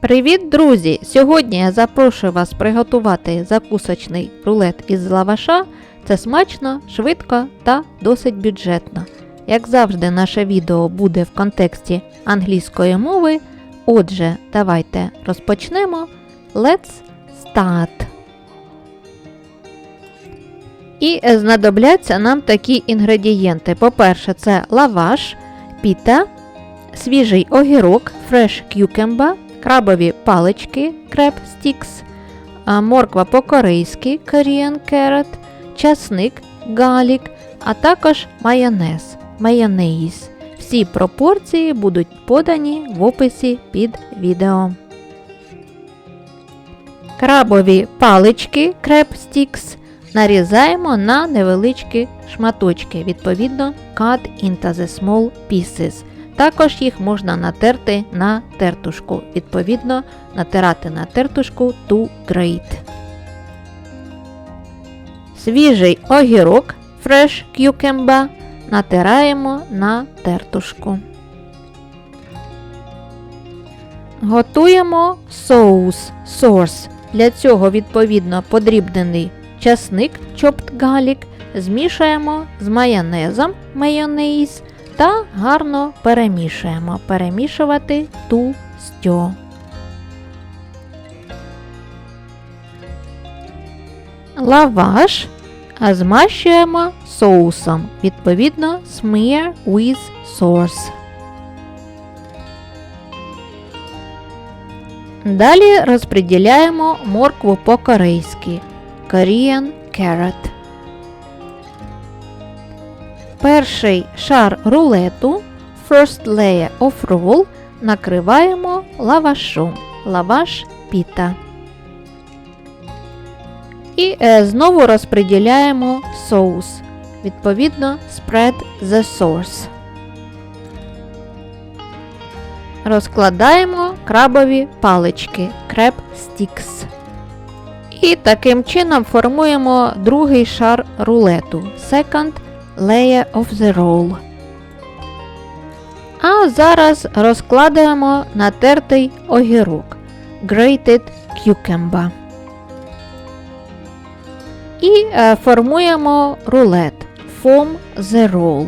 Привіт, друзі! Сьогодні я запрошую вас приготувати закусочний рулет із лаваша. Це смачно, швидко та досить бюджетно. Як завжди, наше відео буде в контексті англійської мови. Отже, давайте розпочнемо. Let's start. І знадобляться нам такі інгредієнти. По-перше, це лаваш, піта, свіжий огірок, fresh cucumber, крабові палички, crab sticks, морква по-корейськи, Korean carrot, часник, garlic, а також майонез, майонез. Всі пропорції будуть подані в описі під відео. Крабові палички, crab sticks, нарізаємо на невеличкі шматочки, відповідно cut into the small pieces. Також їх можна натерти на тертушку. Відповідно, натирати на тертушку to grate. Свіжий огірок fresh cucumber натираємо на тертушку. Готуємо соус соус. Для цього відповідно подрібнений часник chopped garlic змішуємо з майонезом майонез та гарно перемішуємо. Перемішувати ту стьо. Лаваш змащуємо соусом. Відповідно, smear with sauce. Далі розподіляємо моркву по-корейськи Korean carrot. Перший шар рулету First layer of roll накриваємо лавашом. Лаваш піта. І е, знову розподіляємо соус. Відповідно, spread the sauce. Розкладаємо крабові палички crab sticks. І таким чином формуємо другий шар рулету Second layer of the roll. А зараз розкладаємо натертий огірок Grated cucumber. І е, формуємо рулет Form the roll.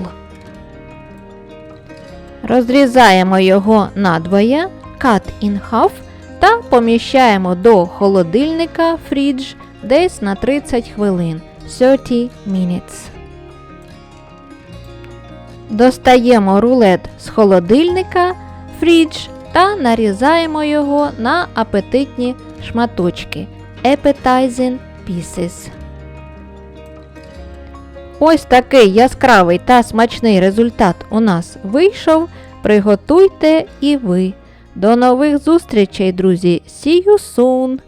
Розрізаємо його надвоє Cut in half та поміщаємо до холодильника фрідж десь на 30 хвилин 30 minutes. Достаємо рулет з холодильника фрідж та нарізаємо його на апетитні шматочки Appetizing pieces. Ось такий яскравий та смачний результат у нас вийшов. Приготуйте і ви. До нових зустрічей, друзі! See you soon!